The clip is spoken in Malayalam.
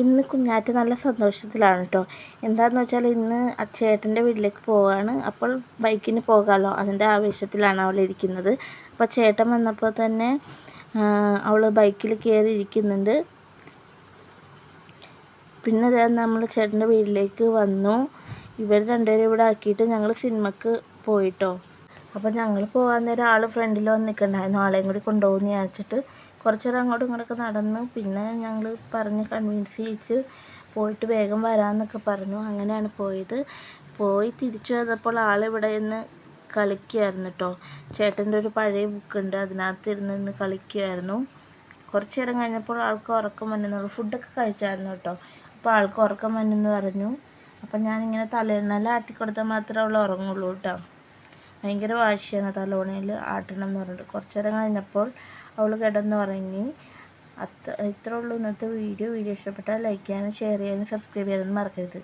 ഇന്ന് കുഞ്ഞാറ്റ നല്ല സന്തോഷത്തിലാണ് കേട്ടോ എന്താണെന്ന് വെച്ചാൽ ഇന്ന് ചേട്ടന്റെ വീട്ടിലേക്ക് പോവുകയാണ് അപ്പോൾ ബൈക്കിന് പോകാമല്ലോ അതിന്റെ ആവേശത്തിലാണ് അവൾ ഇരിക്കുന്നത്. അപ്പോൾ ചേട്ടൻ വന്നപ്പോൾ തന്നെ അവൾ ബൈക്കിൽ കയറി ഇരിക്കുന്നുണ്ട്. പിന്നെ നമ്മൾ ചേട്ടന്റെ വീട്ടിലേക്ക് വന്നു. ഇവർ രണ്ടുപേരും ഇവിടെ ആക്കിയിട്ട് ഞങ്ങൾ സിനിമക്ക് പോയിട്ടോ അപ്പോൾ ഞങ്ങൾ പോകാൻ നേരം ആൾ ഫ്രണ്ടിൽ വന്ന് നിൽക്കണ്ടായിരുന്നു ആളെയും കൂടി കൊണ്ടുപോകുമെന്ന് വിചാരിച്ചിട്ട്. കുറച്ച് നേരം അങ്ങോട്ടും ഇങ്ങോട്ടൊക്കെ നടന്നു. പിന്നെ ഞങ്ങൾ പറഞ്ഞ് കൺവിൻസ് ചെയ്യിച്ച് പോയിട്ട് വേഗം വരാമെന്നൊക്കെ പറഞ്ഞു. അങ്ങനെയാണ് പോയത്. പോയി തിരിച്ചു വന്നപ്പോൾ ആളിവിടെ നിന്ന് കളിക്കുമായിരുന്നു കേട്ടോ ചേട്ടന്റെ ഒരു പഴയ ബുക്കുണ്ട് അതിനകത്ത് ഇരുന്ന് നിന്ന് കളിക്കുമായിരുന്നു കുറച്ച് നേരം കഴിഞ്ഞപ്പോൾ ആൾക്ക് ഉറക്കം വന്നെന്നുള്ളൂ ഫുഡൊക്കെ കഴിച്ചായിരുന്നു കേട്ടോ അപ്പോൾ ആൾക്ക് ഉറക്കം വന്നെന്ന് പറഞ്ഞു. അപ്പം ഞാനിങ്ങനെ തലേന്നെല്ലാം ആട്ടിക്കൊടുത്താൽ മാത്രമേ അവൾ ഉറങ്ങുള്ളൂ കേട്ടോ ഭയങ്കര വാശിയാണ് തലോണയിൽ ആട്ടണം എന്ന് പറഞ്ഞിട്ട്. കുറച്ച് നേരം കഴിഞ്ഞപ്പോൾ അവൾ കിടന്നുറങ്ങി അത്ര ഇത്രേ ഉള്ളൂ ഇന്നത്തെ വീഡിയോ. വീഡിയോ ഇഷ്ടപ്പെട്ടാൽ ലൈക്ക് ചെയ്യാനും ഷെയർ ചെയ്യാനും സബ്സ്ക്രൈബ് ചെയ്യാനും മറക്കരുത്.